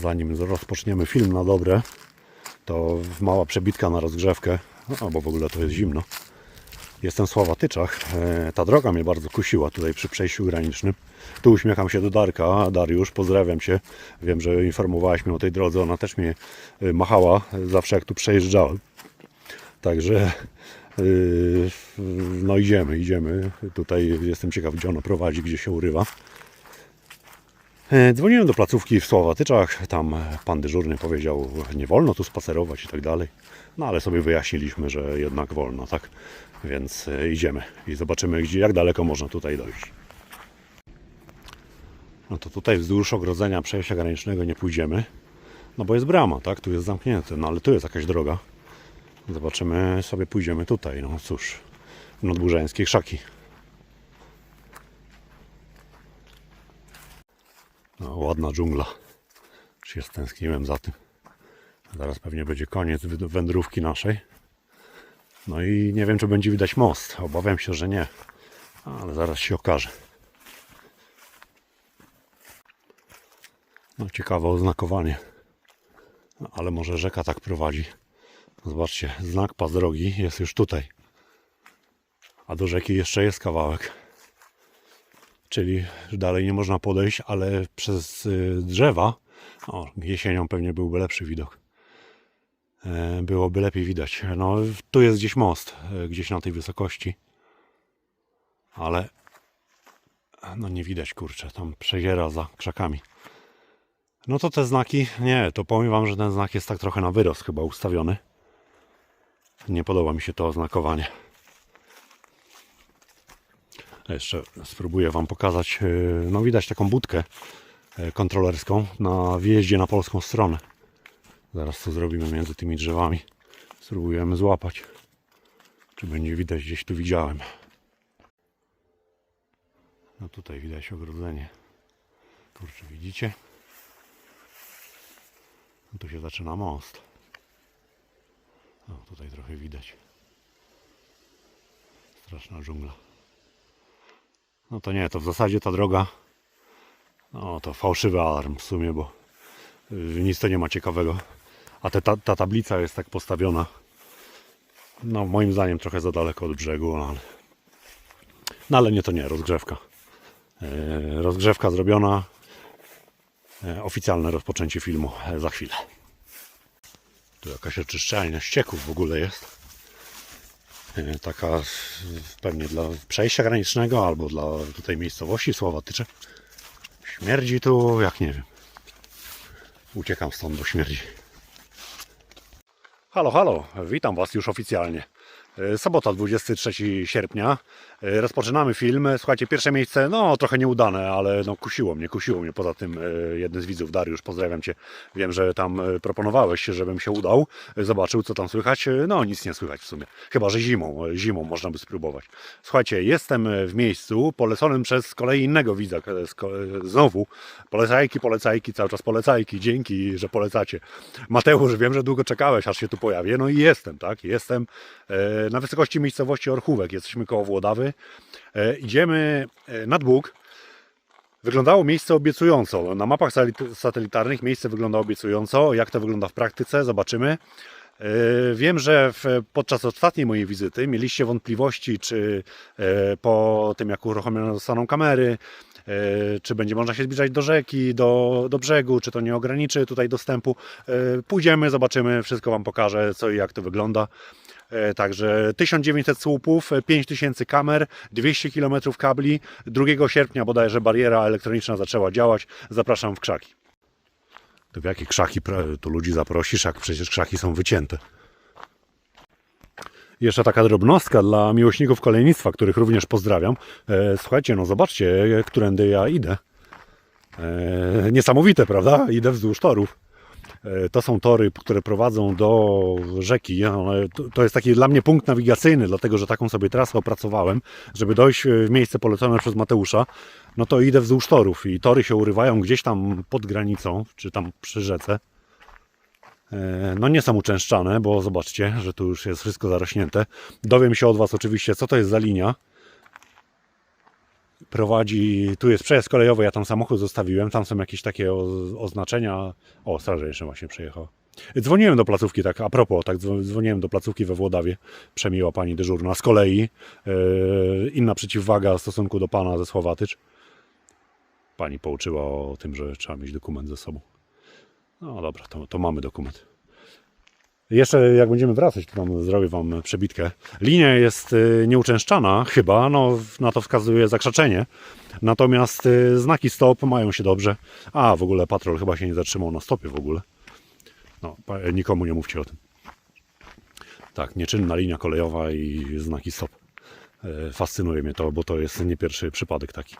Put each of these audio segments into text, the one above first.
zanim rozpoczniemy film na dobre, to mała przebitka na rozgrzewkę, bo w ogóle to jest zimno. Jestem w Sławatyczach. E, Ta droga mnie bardzo kusiła tutaj przy przejściu granicznym. Tu uśmiecham się do Darka. Dariusz, pozdrawiam Cię. Wiem, że informowałeś mnie o tej drodze. Ona też mnie e, machała zawsze jak tu przejeżdżałem. Także yy, no idziemy, idziemy. Tutaj jestem ciekaw, gdzie ona prowadzi, gdzie się urywa. E, Dzwoniłem do placówki w Sławatyczach. Tam pan dyżurny powiedział, nie wolno tu spacerować i tak dalej. No ale sobie wyjaśniliśmy, że jednak wolno, tak? Więc e, idziemy i zobaczymy, gdzie, jak daleko można tutaj dojść. No to tutaj wzdłuż ogrodzenia przejścia granicznego nie pójdziemy. No bo jest brama, tak? Tu jest zamknięte, no ale tu jest jakaś droga. Zobaczymy, sobie pójdziemy tutaj. No cóż, nadburzańskie krzaki. No, ładna dżungla. Czy się stęskniłem za tym. Zaraz pewnie będzie koniec wędrówki naszej. No i nie wiem, czy będzie widać most. Obawiam się, że nie. Ale zaraz się okaże. No, ciekawe oznakowanie. No, ale może rzeka tak prowadzi. Zobaczcie, znak pas drogi jest już tutaj. A do rzeki jeszcze jest kawałek. Czyli dalej nie można podejść, ale przez y, drzewa, o, jesienią pewnie byłby lepszy widok. E, Byłoby lepiej widać. No, tu jest gdzieś most, e, gdzieś na tej wysokości. Ale no nie widać, kurczę, tam przeziera za krzakami. No to te znaki, nie, to powiem Wam, że ten znak jest tak trochę na wyrost chyba ustawiony. Nie podoba mi się to oznakowanie. Jeszcze spróbuję Wam pokazać. yy, No widać taką budkę yy, kontrolerską na wjeździe na polską stronę. Zaraz to zrobimy między tymi drzewami. Spróbujemy złapać. Czy będzie widać gdzieś tu widziałem. No tutaj widać ogrodzenie. Kurczę, widzicie? No tu się zaczyna most. O, tutaj trochę widać. Straszna dżungla. No to nie, to w zasadzie ta droga. No to fałszywy alarm w sumie, bo y, nic to nie ma ciekawego. A te, ta, ta tablica jest tak postawiona. No moim zdaniem trochę za daleko od brzegu, no ale. No ale nie to nie, rozgrzewka. Yy, rozgrzewka zrobiona. Yy, oficjalne rozpoczęcie filmu e, za chwilę. Tu jakaś oczyszczalnia ścieków w ogóle jest. E, Taka e, pewnie dla przejścia granicznego albo dla tutaj miejscowości Słowatycze. Śmierdzi tu jak nie wiem. Uciekam stąd, bo śmierdzi. Halo, halo, witam Was już oficjalnie. E, Sobota 23 sierpnia. E, Rozpoczynamy film. Słuchajcie, pierwsze miejsce, no trochę nieudane, ale no kusiło mnie, kusiło mnie. Poza tym e, jeden z widzów, Dariusz, pozdrawiam Cię. Wiem, że tam proponowałeś, żebym się udał. Zobaczył, co tam słychać. No nic nie słychać w sumie. Chyba, że zimą, zimą można by spróbować. Słuchajcie, jestem w miejscu poleconym przez z kolei innego widza. Znowu polecajki, polecajki, cały czas polecajki. Dzięki, że polecacie. Mateusz, wiem, że długo czekałeś, aż się tu pojawię. No i jestem, tak? Jestem na wysokości miejscowości Orchówek. Jesteśmy koło Włodawy. E, Idziemy e, nad Bóg. Wyglądało miejsce obiecująco. Na mapach satelit- satelitarnych miejsce wygląda obiecująco. Jak to wygląda w praktyce, zobaczymy. E, Wiem, że podczas ostatniej mojej wizyty mieliście wątpliwości, czy e, po tym jak uruchomione zostaną kamery, e, czy będzie można się zbliżać do rzeki, do, do brzegu, czy to nie ograniczy tutaj dostępu. E, Pójdziemy, zobaczymy, wszystko Wam pokażę, co i jak to wygląda. E, Także 1900 słupów, e, 5000 kamer, 200 km kabli. 2 sierpnia bodajże bariera elektroniczna zaczęła działać. Zapraszam w krzaki. To w jakie krzaki tu ludzi zaprosisz, jak przecież krzaki są wycięte? Jeszcze taka drobnostka dla miłośników kolejnictwa, których również pozdrawiam. E, Słuchajcie, no zobaczcie, e, którędy ja idę. E, Niesamowite, prawda? Idę wzdłuż torów. E, To są tory, które prowadzą do rzeki. To jest taki dla mnie punkt nawigacyjny, dlatego że taką sobie trasę opracowałem, żeby dojść e, w miejsce polecone przez Mateusza. No to idę wzdłuż torów i tory się urywają gdzieś tam pod granicą, czy tam przy rzece. E, No nie są uczęszczane, bo zobaczcie, że tu już jest wszystko zarośnięte. Dowiem się od Was oczywiście, co to jest za linia. Prowadzi, tu jest przejazd kolejowy, ja tam samochód zostawiłem, tam są jakieś takie oznaczenia. O, straż jeszcze właśnie przyjechał. Dzwoniłem do placówki, tak a propos, tak dzwo- dzwoniłem do placówki we Włodawie, przemiła pani dyżurna. Z kolei yy, inna przeciwwaga w stosunku do pana ze Słowatycz. Pani pouczyła o tym, że trzeba mieć dokument ze sobą. No dobra, to, to mamy dokument. Jeszcze jak będziemy wracać, to tam zrobię Wam przebitkę. Linia jest y, nieuczęszczana chyba, no na to wskazuje zakrzaczenie. Natomiast y, znaki stop mają się dobrze. A, w ogóle patrol chyba się nie zatrzymał na stopie w ogóle. No, nikomu nie mówcie o tym. Tak, nieczynna linia kolejowa i znaki stop. Y, Fascynuje mnie to, bo to jest nie pierwszy przypadek taki.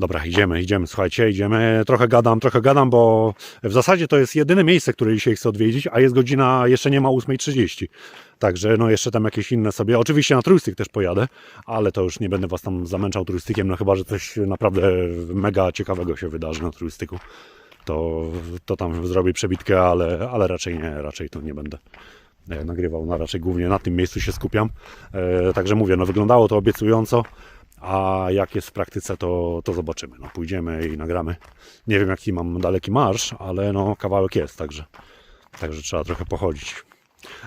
Dobra, idziemy, idziemy, słuchajcie, idziemy. Trochę gadam, trochę gadam, bo w zasadzie to jest jedyne miejsce, które dzisiaj chcę odwiedzić, a jest godzina, jeszcze nie ma 8.30. Także no jeszcze tam jakieś inne sobie. Oczywiście na turystyk też pojadę, ale to już nie będę was tam zamęczał turystykiem, no chyba, że coś naprawdę mega ciekawego się wydarzy na turystyku. To, to tam zrobię przebitkę, ale, ale raczej nie, raczej to nie będę e, nagrywał. No raczej głównie na tym miejscu się skupiam. E, także mówię, no wyglądało to obiecująco. A jak jest w praktyce, to, to zobaczymy. No, pójdziemy i nagramy. Nie wiem, jaki mam daleki marsz, ale no, kawałek jest, także, także trzeba trochę pochodzić.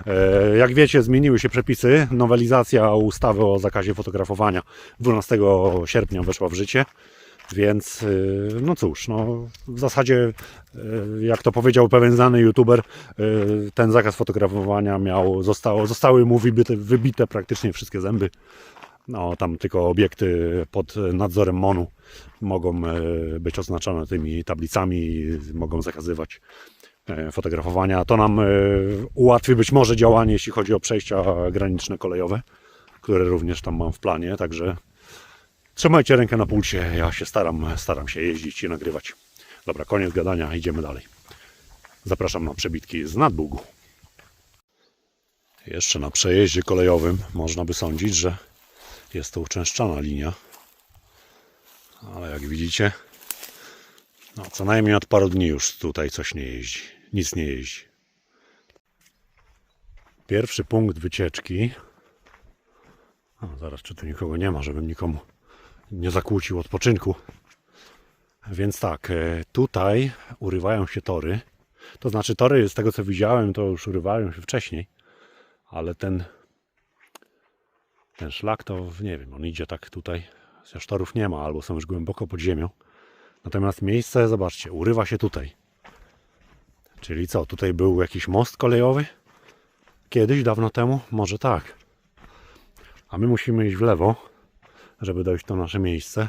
E, Jak wiecie, zmieniły się przepisy. Nowelizacja ustawy o zakazie fotografowania 12 sierpnia weszła w życie. Więc y, no cóż, no w zasadzie y, jak to powiedział pewien znany youtuber, ten zakaz fotografowania miał, zostało, zostały mu wybite, wybite praktycznie wszystkie zęby. No, tam tylko obiekty pod nadzorem MONU mogą e, być oznaczone tymi tablicami, mogą zakazywać e, fotografowania. To nam e, ułatwi być może działanie, jeśli chodzi o przejścia graniczne kolejowe, które również tam mam w planie. Także trzymajcie rękę na pulsie. Ja się staram, staram się jeździć i nagrywać. Dobra, koniec gadania, idziemy dalej. Zapraszam na przebitki z nadbugu. Jeszcze na przejeździe kolejowym można by sądzić, że jest to uczęszczana linia. Ale jak widzicie, no co najmniej od paru dni już tutaj coś nie jeździ. Nic nie jeździ. Pierwszy punkt wycieczki. O, zaraz, czy tu nikogo nie ma, żebym nikomu nie zakłócił odpoczynku. Więc tak, e, tutaj urywają się tory. To znaczy, tory, z tego co widziałem, to już urywają się wcześniej, ale ten ten szlak to nie wiem, on idzie tak tutaj. Chociaż torów nie ma, albo są już głęboko pod ziemią. Natomiast miejsce, zobaczcie, urywa się tutaj. Czyli co, tutaj był jakiś most kolejowy? Kiedyś, dawno temu? Może tak. A my musimy iść w lewo, żeby dojść do nasze miejsce.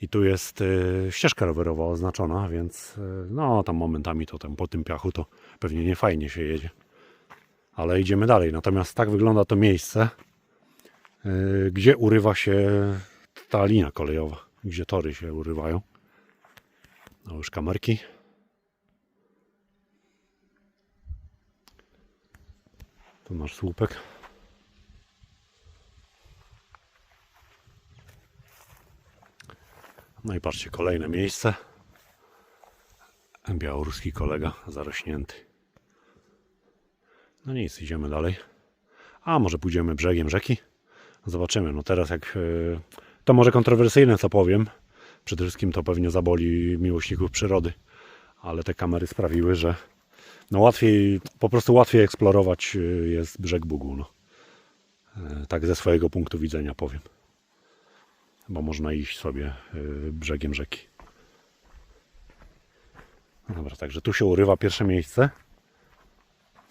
I tu jest y, ścieżka rowerowa oznaczona, więc y, no tam momentami to tam po tym piachu to pewnie nie fajnie się jedzie. Ale idziemy dalej. Natomiast tak wygląda to miejsce gdzie urywa się ta linia kolejowa, gdzie tory się urywają. No już kamerki. Tu masz słupek. No i patrzcie, kolejne miejsce. Białoruski kolega zarośnięty. No nic, idziemy dalej. A może pójdziemy brzegiem rzeki? Zobaczymy. No teraz jak e, to może kontrowersyjne co powiem. Przede wszystkim to pewnie zaboli miłośników przyrody, ale te kamery sprawiły, że no łatwiej, po prostu łatwiej eksplorować e, jest brzeg Bugu. No. E, Tak ze swojego punktu widzenia powiem. Bo można iść sobie brzegiem rzeki. No dobra, także tu się urywa pierwsze miejsce,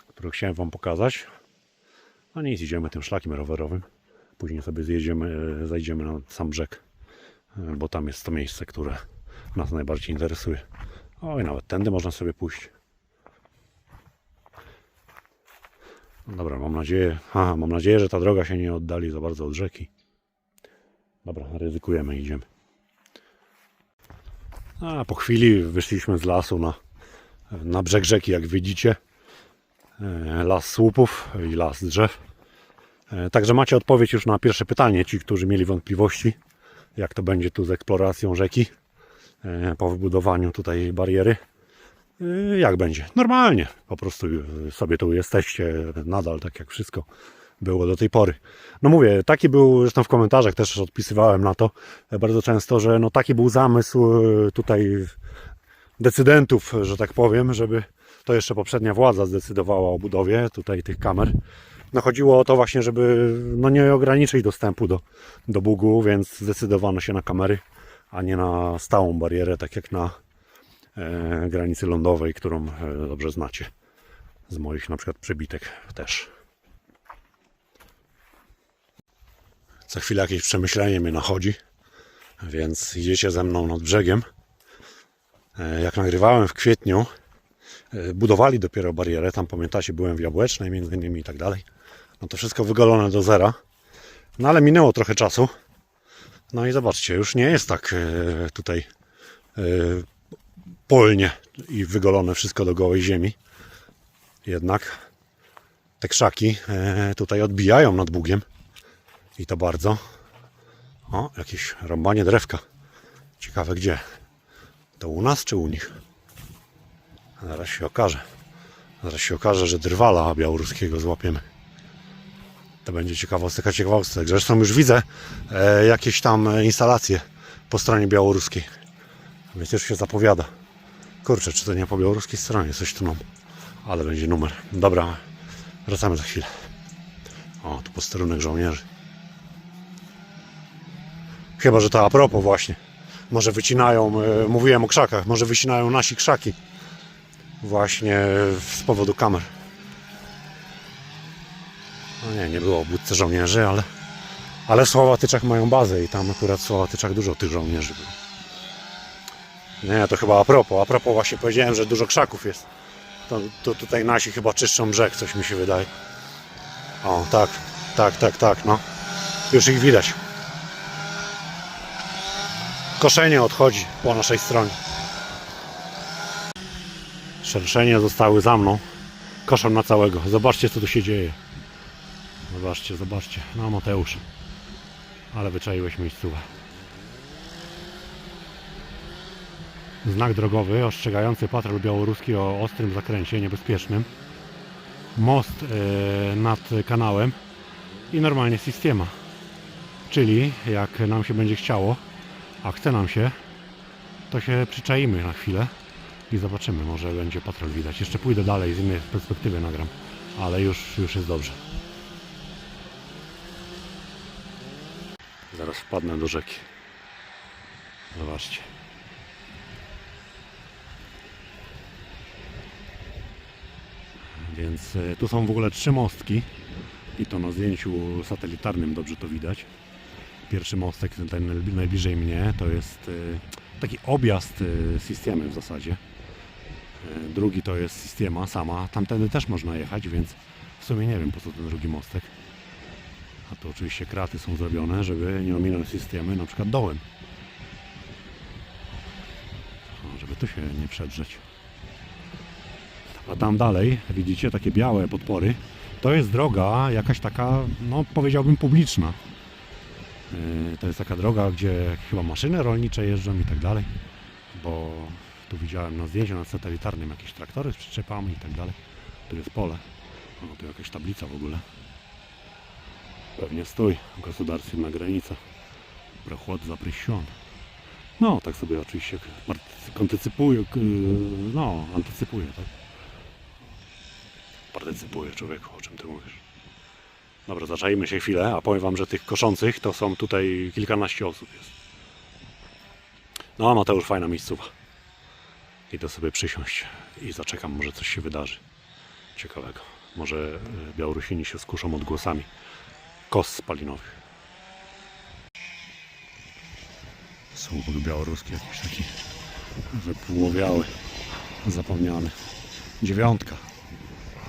które chciałem Wam pokazać. No nic, idziemy tym szlakiem rowerowym. Później sobie zjedziemy, e, zajdziemy na sam brzeg, e, bo tam jest to miejsce, które nas najbardziej interesuje. Oj, nawet tędy można sobie pójść. No Dobra, mam nadzieję, aha, mam nadzieję, że ta droga się nie oddali za bardzo od rzeki. Dobra, ryzykujemy, idziemy. A po chwili wyszliśmy z lasu na, na brzeg rzeki, jak widzicie. E, Las słupów i las drzew. E, Także macie odpowiedź już na pierwsze pytanie, ci, którzy mieli wątpliwości, jak to będzie tu z eksploracją rzeki e, po wybudowaniu tutaj bariery. E, Jak będzie? Normalnie. Po prostu sobie tu jesteście nadal, tak jak wszystko było do tej pory. No mówię, taki był, zresztą w komentarzach też odpisywałem na to bardzo często, że no taki był zamysł tutaj decydentów, że tak powiem, żeby to jeszcze poprzednia władza zdecydowała o budowie tutaj tych kamer. No chodziło o to właśnie, żeby no nie ograniczyć dostępu do, do Bugu, więc zdecydowano się na kamery, a nie na stałą barierę, tak jak na e, granicy lądowej, którą e, dobrze znacie z moich na przykład przebitek też. Za chwilę jakieś przemyślenie mnie nachodzi, więc idziecie ze mną nad brzegiem. E, Jak nagrywałem w kwietniu, e, budowali dopiero barierę, tam pamiętacie, byłem w Jabłecznej między innymi i tak dalej. No to wszystko wygolone do zera. No ale minęło trochę czasu. No i zobaczcie, już nie jest tak e, tutaj e, polnie i wygolone wszystko do gołej ziemi. Jednak te krzaki e, tutaj odbijają nad Bugiem. I to bardzo. O, jakieś rąbanie drewka. Ciekawe gdzie. To u nas czy u nich? Zaraz się okaże. Zaraz się okaże, że drwala białoruskiego złapiemy. To będzie ciekawostka ciekawostek. Zresztą już widzę e, jakieś tam instalacje po stronie białoruskiej. Więc już się zapowiada. Kurczę, czy to nie po białoruskiej stronie? Coś tu mam. Ale będzie numer. Dobra, wracamy za chwilę. O, tu posterunek żołnierzy. Chyba, że to a propos właśnie. Może wycinają, e, mówiłem o krzakach, może wycinają nasi krzaki. Właśnie z powodu kamer. No nie, nie było budce żołnierzy, ale, ale w Słowatyczach mają bazę i tam akurat w Słowatyczach dużo tych żołnierzy było. Nie, to chyba a propos. A propos właśnie powiedziałem, że dużo krzaków jest. To, to tutaj nasi chyba czyszczą brzeg, coś mi się wydaje. O, tak, tak, tak, tak, no. Już ich widać. Koszenie odchodzi po naszej stronie. Szerszenie zostały za mną. Koszą na całego. Zobaczcie co tu się dzieje. Zobaczcie, zobaczcie. No Mateusz. Ale wyczaiłeś miejscówę. Znak drogowy ostrzegający patrol białoruski o ostrym zakręcie niebezpiecznym. Most e, nad kanałem i normalnie systema. Czyli jak nam się będzie chciało, a chce nam się, to się przyczaimy na chwilę i zobaczymy, może będzie patrol widać. Jeszcze pójdę dalej, z innej perspektywy nagram, ale już, już jest dobrze. Zaraz wpadnę do rzeki. Zobaczcie. Więc e, tu są w ogóle trzy mostki i to na zdjęciu satelitarnym dobrze to widać. Pierwszy mostek, ten najbli- najbliżej mnie, to jest e, taki objazd e, systemy w zasadzie. Drugi to jest systema sama. Tamtędy też można jechać, więc w sumie nie wiem po co ten drugi mostek. A tu oczywiście kraty są zrobione, żeby nie ominąć systemy na przykład dołem. Żeby tu się nie przedrzeć. A tam dalej widzicie takie białe podpory. To jest droga jakaś taka, no powiedziałbym publiczna. Yy, To jest taka droga, gdzie chyba maszyny rolnicze jeżdżą i tak dalej. Bo tu widziałem na zdjęciu na satelitarnym jakieś traktory z przyczepami i tak dalej. Tu jest pole. O, tu jakaś tablica w ogóle. Pewnie stój, государственная granica. Проход запрещен. No, tak sobie oczywiście partycy- kontycypuję, k- no, antycypuję, tak? Partycypuję, człowieku, o czym ty mówisz? Dobra, zaczajmy się chwilę, a powiem wam, że tych koszących to są tutaj kilkanaście osób jest. No, a Mateusz, fajna miejscowa. Idę sobie przysiąść i zaczekam, może coś się wydarzy ciekawego. Może e, Białorusini się skuszą odgłosami kos spalinowych. Słupek białoruski jakiś taki wypłowiały, zapomniany. Dziewiątka,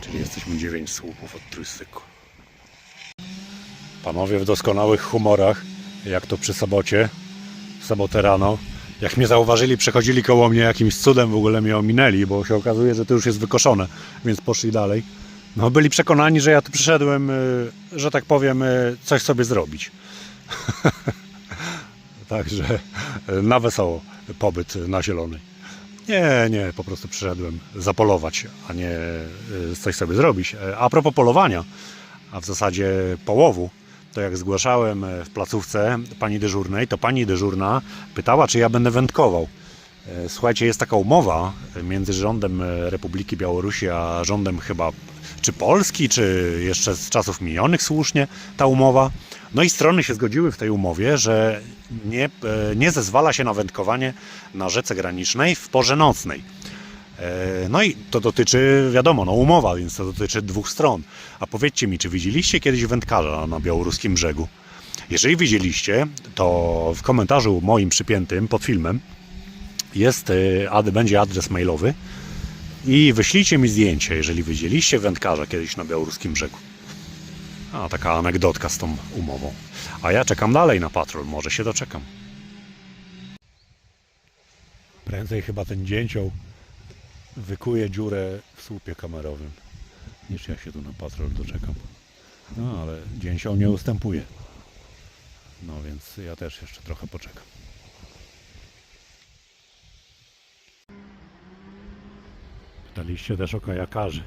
czyli jesteśmy dziewięć słupów od trójstyku. Panowie w doskonałych humorach, jak to przy sobocie, w sobotę rano. Jak mnie zauważyli, przechodzili koło mnie jakimś cudem w ogóle mnie ominęli, bo się okazuje, że to już jest wykoszone, więc poszli dalej. No, byli przekonani, że ja tu przyszedłem, y, że tak powiem, y, coś sobie zrobić. Także y, na wesoło pobyt na zielonej. Nie, nie, po prostu przyszedłem zapolować, a nie coś sobie zrobić. E, A propos polowania, a w zasadzie połowu, to jak zgłaszałem e, w placówce pani dyżurnej, to pani dyżurna pytała, czy ja będę wędkował. E, Słuchajcie, jest taka umowa między rządem Republiki Białorusi a rządem chyba czy Polski, czy jeszcze z czasów minionych słusznie ta umowa. No i strony się zgodziły w tej umowie, że nie, e, nie zezwala się na wędkowanie na rzece granicznej w porze nocnej. E, No i to dotyczy, wiadomo, no umowa, więc to dotyczy dwóch stron. A powiedzcie mi, czy widzieliście kiedyś wędkarza na białoruskim brzegu? Jeżeli widzieliście, to w komentarzu moim przypiętym pod filmem jest, e, będzie adres mailowy i wyślijcie mi zdjęcie, jeżeli widzieliście wędkarza kiedyś na białoruskim brzegu. A, taka anegdotka z tą umową. A ja czekam dalej na patrol, może się doczekam. Prędzej chyba ten dzięcioł wykuje dziurę w słupie kamerowym, niż ja się tu na patrol doczekam. No, ale dzięcioł nie ustępuje. No więc ja też jeszcze trochę poczekam. Pytaliście też o kajakarzy.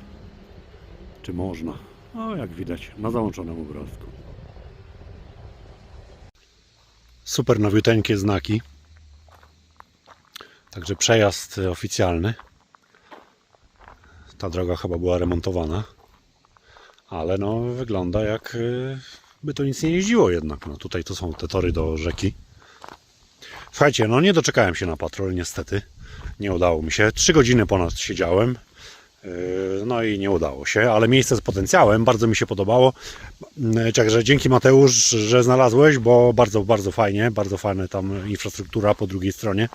Czy można? O, jak widać, na załączonym obrazku. Super nowiuteńkie znaki. Także przejazd oficjalny. Ta droga chyba była remontowana. Ale no, wygląda jak y, by to nic nie jeździło jednak. No, tutaj to są te tory do rzeki. Słuchajcie, no nie doczekałem się na patrol niestety. Nie udało mi się. Trzy godziny ponad siedziałem. Yy, No i nie udało się, ale miejsce z potencjałem bardzo mi się podobało. Yy, Także dzięki Mateusz, że znalazłeś, bo bardzo, bardzo fajnie, bardzo fajna tam infrastruktura po drugiej stronie.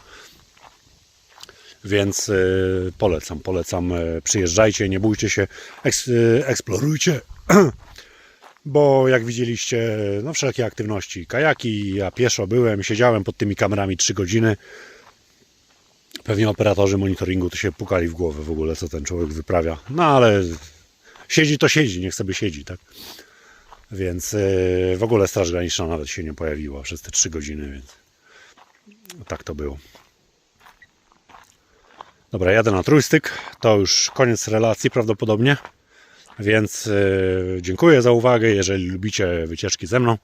Więc yy, polecam, polecam. Przyjeżdżajcie, nie bójcie się, eks, eksplorujcie. Bo jak widzieliście, no wszelkie aktywności, kajaki, ja pieszo byłem, siedziałem pod tymi kamerami 3 godziny. Pewnie operatorzy monitoringu to się pukali w głowę w ogóle, co ten człowiek wyprawia. No ale siedzi to siedzi, niech sobie siedzi, tak? Więc yy, w ogóle Straż Graniczna nawet się nie pojawiła przez te 3 godziny, więc tak to było. Dobra, jadę na trójstyk. To już koniec relacji prawdopodobnie. Więc yy, dziękuję za uwagę. Jeżeli lubicie wycieczki ze mną,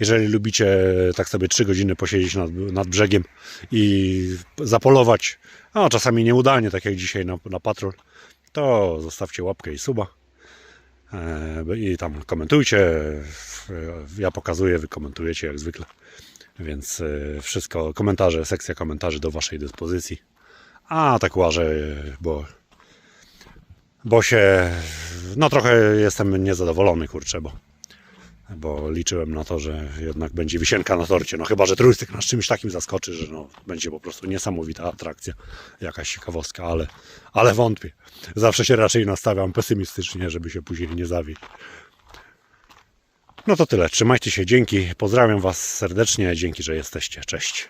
jeżeli lubicie tak sobie 3 godziny posiedzieć nad, nad brzegiem i zapolować, a czasami nieudanie, tak jak dzisiaj na, na patrol, to zostawcie łapkę i suba. E, I tam komentujcie. Ja pokazuję, wy komentujecie jak zwykle. Więc e, wszystko, komentarze, sekcja komentarzy do Waszej dyspozycji. A tak łażę, bo bo się, no trochę jestem niezadowolony, kurczę, bo, bo liczyłem na to, że jednak będzie wisienka na torcie, no chyba, że trójstyk nas czymś takim zaskoczy, że no, będzie po prostu niesamowita atrakcja, jakaś ciekawostka, ale, ale wątpię. Zawsze się raczej nastawiam pesymistycznie, żeby się później nie zawieść. No to tyle, trzymajcie się, dzięki, pozdrawiam Was serdecznie, dzięki, że jesteście, cześć.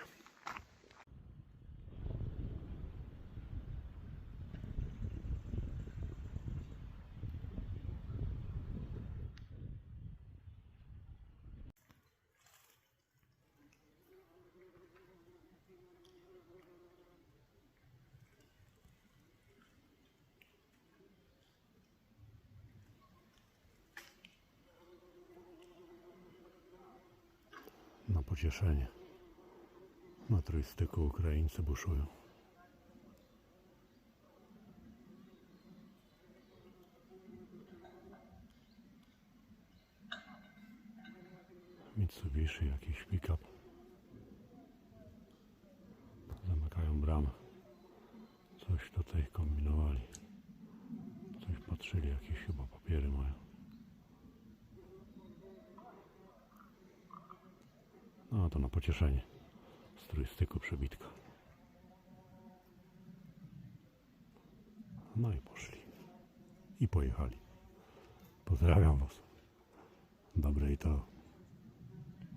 Na pocieszenie. Na trójstyku Ukraińcy buszują. Mitsubishi, jakiś pick-up. Zamykają bramę. Coś tutaj kombinowali. Coś patrzyli, jakieś chyba papiery mają. No to na pocieszenie. Z trójstyku przebitka. No i poszli. I pojechali. Pozdrawiam Was. Dobrej to